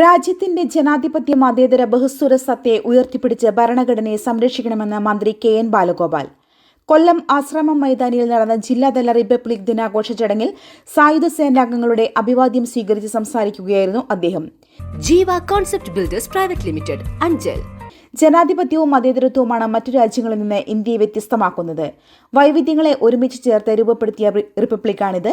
രാജ്യത്തിന്റെ ജനാധിപത്യ മതേതര ബഹുസ്വര സത്തയെ ഉയർത്തിപ്പിടിച്ച് ഭരണഘടനയെ സംരക്ഷിക്കണമെന്ന് മന്ത്രി കെ എൻ ബാലഗോപാൽ. കൊല്ലം ആശ്രമം മൈതാനിയിൽ നടന്ന ജില്ലാതല റിപ്പബ്ലിക് ദിനാഘോഷ ചടങ്ങിൽ സായുധ സേനാംഗങ്ങളുടെ അഭിവാദ്യം സ്വീകരിച്ച് സംസാരിക്കുകയായിരുന്നു അദ്ദേഹം. Jeeva concept builders private limited Anchal. ജനാധിപത്യവും മതേതരത്വവുമാണ് മറ്റു രാജ്യങ്ങളിൽ നിന്ന് ഇന്ത്യയെ വ്യത്യസ്തമാക്കുന്നത്. വൈവിധ്യങ്ങളെ ഒരുമിച്ച് ചേർത്ത് രൂപപ്പെടുത്തിയ റിപ്പബ്ലിക്കാണിത്.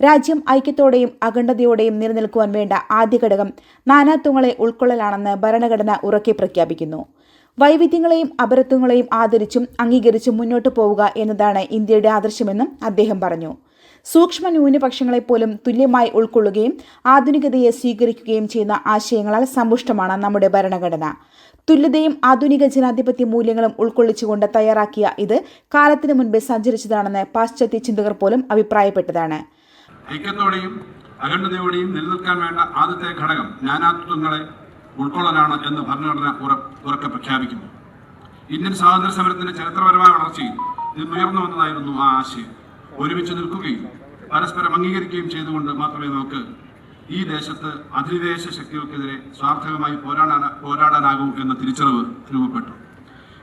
രാജ്യം ഐക്യത്തോടെയും അഖണ്ഡതയോടെയും നിലനിൽക്കുവാൻ വേണ്ട ആദ്യ ഘടകം നാനാത്വങ്ങളെ ഉൾക്കൊള്ളലാണെന്ന് ഭരണഘടന ഉറക്കെ പ്രഖ്യാപിക്കുന്നു. വൈവിധ്യങ്ങളെയും അപരത്വങ്ങളെയും ആദരിച്ചും അംഗീകരിച്ചും മുന്നോട്ടു പോവുക എന്നതാണ് ഇന്ത്യയുടെ ആദർശമെന്നും അദ്ദേഹം പറഞ്ഞു. സൂക്ഷ്മ ന്യൂനപക്ഷങ്ങളെപ്പോലും തുല്യമായി ഉൾക്കൊള്ളുകയും ആധുനികതയെ സ്വീകരിക്കുകയും ചെയ്യുന്ന ആശയങ്ങളാൽ സമ്പുഷ്ടമാണ് നമ്മുടെ ഭരണഘടന. തുല്യതയും ആധുനിക ജനാധിപത്യ മൂല്യങ്ങളും ഉൾക്കൊള്ളിച്ചുകൊണ്ട് തയ്യാറാക്കിയ ഇത് കാലത്തിനു മുൻപേ സഞ്ചരിച്ചതാണെന്ന് പാശ്ചാത്യ ചിന്തകർ പോലും അഭിപ്രായപ്പെട്ടതാണ്. ഐക്യത്തോടെയും അഖണ്ഡതയോടെയും നിലനിൽക്കാൻ വേണ്ട ആദ്യത്തെ ഘടകം നാനാത്വങ്ങളെ ഉൾക്കൊള്ളലാണ് എന്ന് ഭരണഘടന ഉറക്കെ പ്രഖ്യാപിക്കുന്നു. ഇന്ത്യൻ സ്വാതന്ത്ര്യ സമരത്തിന്റെ ചരിത്രപരമായ വളർച്ചയിൽ ഇത് ഉയർന്നു വന്നതായിരുന്നു ആ ആശയം. ഒരുമിച്ച് നിൽക്കുകയും പരസ്പരം അംഗീകരിക്കുകയും ചെയ്തുകൊണ്ട് മാത്രമേ നമുക്ക് ഈ ദേശത്ത് അധിനിവേശ ശക്തികൾക്കെതിരെ സ്വാർത്ഥകമായി പോരാടാൻ പോരാടാനാകൂ എന്ന തിരിച്ചറിവ് രൂപപ്പെട്ടു.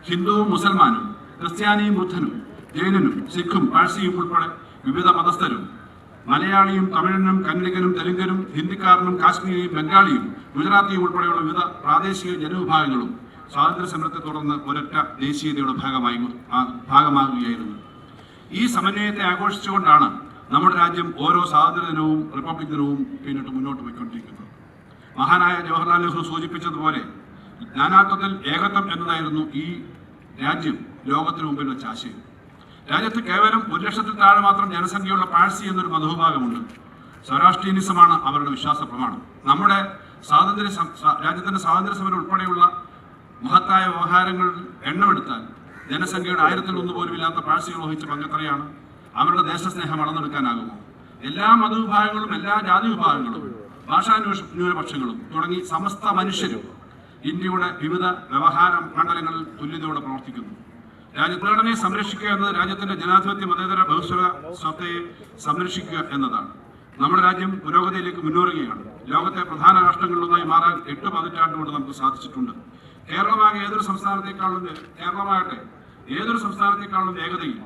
ഹിന്ദുവും മുസൽമാനും ക്രിസ്ത്യാനിയും ബുദ്ധനും ജൈനനും സിഖും പാഴ്സിയും ഉൾപ്പെടെ വിവിധ മതസ്ഥരും മലയാളിയും തമിഴനും കന്നഡികനും തെലുങ്കനും ഹിന്ദിക്കാരനും കാശ്മീരിയും ബംഗാളിയും ഗുജറാത്തിയും ഉൾപ്പെടെയുള്ള വിവിധ പ്രാദേശിക ജനവിഭാഗങ്ങളും സ്വാതന്ത്ര്യ സമരത്തെ തുടർന്ന് ഒരൊറ്റ ദേശീയതയുടെ ഭാഗമായി ഭാഗമാകുകയായിരുന്നു. ഈ സമന്വയത്തെ ആഘോഷിച്ചുകൊണ്ടാണ് നമ്മുടെ രാജ്യം ഓരോ സ്വാതന്ത്ര്യ ദിനവും റിപ്പബ്ലിക് ദിനവും പിന്നിട്ട് മുന്നോട്ട് പോയിക്കൊണ്ടിരിക്കുന്നത്. മഹാനായ ജവഹർലാൽ നെഹ്റു സൂചിപ്പിച്ചതുപോലെ നാനാത്വത്തിൽ ഏകത്വം എന്നതായിരുന്നു ഈ രാജ്യം ലോകത്തിനു മുമ്പിൽ വെച്ച ആശയം. രാജ്യത്ത് കേവലം ഒരു ലക്ഷത്തിൽ താഴെ മാത്രം ജനസംഖ്യയുള്ള പാഴ്സി എന്നൊരു മതവിഭാഗമുണ്ട്. സ്വരാഷ്ട്രീയനിസമാണ് അവരുടെ വിശ്വാസ പ്രമാണം നമ്മുടെ സ്വാതന്ത്ര്യ രാജ്യത്തിന്റെ സ്വാതന്ത്ര്യ സമരം ഉൾപ്പെടെയുള്ള മഹത്തായ വ്യവഹാരങ്ങൾ എണ്ണമെടുത്താൽ ജനസംഖ്യയുടെ ആയിരത്തിൽ ഒന്ന് പോലും ഇല്ലാത്ത പാഴ്സികൾ വഹിച്ച പങ്കെത്രയാണ്? അവരുടെ ദേശസ്നേഹം അളന്നെടുക്കാനാകുമോ? എല്ലാ മതവിഭാഗങ്ങളും എല്ലാ ജാതി വിഭാഗങ്ങളും ഭാഷാ ന്യൂഷ- ന്യൂനപക്ഷങ്ങളും തുടങ്ങി സമസ്ത മനുഷ്യരും ഇന്ത്യയുടെ വിവിധ വ്യവഹാര മണ്ഡലങ്ങളിൽ തുല്യതയോടെ പ്രവർത്തിക്കുന്നു. രാജ്യഘടനയെ സംരക്ഷിക്കുക എന്നത് രാജ്യത്തിന്റെ ജനാധിപത്യ മതേതര ബഹുസ്വര സ്വത്തയെ സംരക്ഷിക്കുക എന്നതാണ്. നമ്മുടെ രാജ്യം പുരോഗതിയിലേക്ക് മുന്നേറുകയാണ്. ലോകത്തെ പ്രധാന രാഷ്ട്രങ്ങളിലൊന്നായി മാറാൻ എട്ട് പതിറ്റാണ്ട് കൊണ്ട് നമുക്ക് സാധിച്ചിട്ടുണ്ട്. കേരളമാകെ ഏതൊരു സംസ്ഥാനത്തെക്കാളും കേരളമാകട്ടെ ഏതൊരു സംസ്ഥാനത്തെക്കാളും വേഗതയിൽ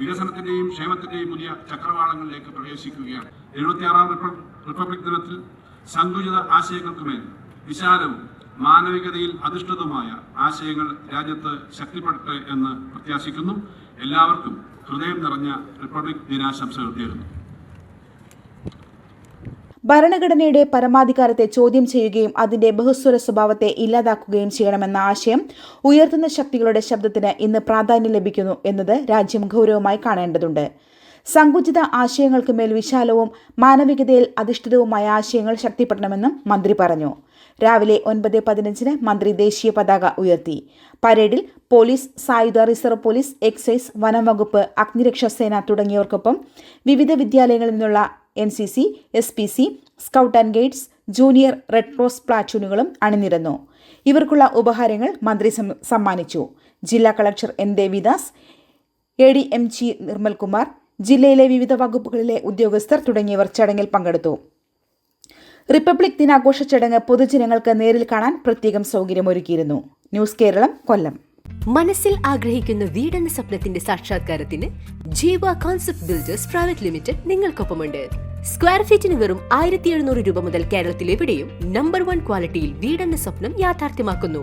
വികസനത്തിന്റെയും ക്ഷേമത്തിന്റെയും പുതിയ ചക്രവാളങ്ങളിലേക്ക് പ്രവേശിക്കുകയാണ്. എഴുപത്തിയാറാം റിപ്പ- റിപ്പബ്ലിക് ദിനത്തിൽ സങ്കുചിത ആശയങ്ങൾക്കുമേൽ വിശാലവും മാനവികതയിൽ അധിഷ്ഠിതവുമായ ആശയങ്ങൾ രാജ്യത്ത് ശക്തിപ്പെടട്ടെ എന്ന് പ്രത്യാശിക്കുന്നു. എല്ലാവർക്കും ഹൃദയം നിറഞ്ഞ റിപ്പബ്ലിക് ദിനാശംസകൾ നേരുന്നു. ഭരണഘടനയുടെ പരമാധികാരത്തെ ചോദ്യം ചെയ്യുകയും അതിന്റെ ബഹുസ്വര സ്വഭാവത്തെ ഇല്ലാതാക്കുകയും ചെയ്യണമെന്ന ആശയം ഉയർത്തുന്ന ശക്തികളുടെ ശബ്ദത്തിന് ഇന്ന് പ്രാധാന്യം ലഭിക്കുന്നു എന്നത് രാജ്യം ഗൗരവമായി കാണേണ്ടതുണ്ട്. സങ്കുചിത ആശയങ്ങൾക്ക് മേൽ വിശാലവും മാനവികതയിൽ അധിഷ്ഠിതവുമായ ആശയങ്ങൾ ശക്തിപ്പെടണമെന്നും മന്ത്രി പറഞ്ഞു. രാവിലെ ഒൻപത് പതിനഞ്ചിന് മന്ത്രി ദേശീയ പതാക ഉയർത്തി. പരേഡിൽ പോലീസ് സായുധ റിസർവ് പോലീസ് എക്സൈസ് വനം വകുപ്പ് അഗ്നിരക്ഷാ തുടങ്ങിയവർക്കൊപ്പം വിവിധ വിദ്യാലയങ്ങളിൽ നിന്നുള്ള N C C S P C scout and guides junior red cross പ്ലാറ്റൂണുകളും അണിനിരന്നു. ഇവർക്കുള്ള ഉപഹാരങ്ങൾ മന്ത്രി സമ്മാനിച്ചു. ജില്ലാ collector N Devidas A D M G Nirmalkumar ജില്ലയിലെ വിവിധ വകുപ്പുകളിലെ ഉദ്യോഗസ്ഥർ തുടങ്ങിയവർ ചടങ്ങിൽ പങ്കെടുത്തു. റിപ്പബ്ലിക് ദിനാഘോഷ ചടങ്ങ് പൊതുജനങ്ങൾക്ക് നേരിൽ കാണാൻ പ്രത്യേകം സൗകര്യമൊരുക്കിയിരുന്നു. ന്യൂസ് കേരളം കൊല്ലം. മനസ്സിൽ ആഗ്രഹിക്കുന്ന വീടെന്ന സ്വപ്നത്തിന്റെ സാക്ഷാത്കാരത്തിന് Jeeva concept builders private limited നിങ്ങൾക്കൊപ്പമുണ്ട്. Square ഫീറ്റിന് വെറും ആയിരത്തി എഴുന്നൂറ് രൂപ മുതൽ കേരളത്തിലെവിടെയും നമ്പർ വൺ ക്വാളിറ്റിയിൽ വീടെന്ന സ്വപ്നം യാഥാർത്ഥ്യമാക്കുന്നു.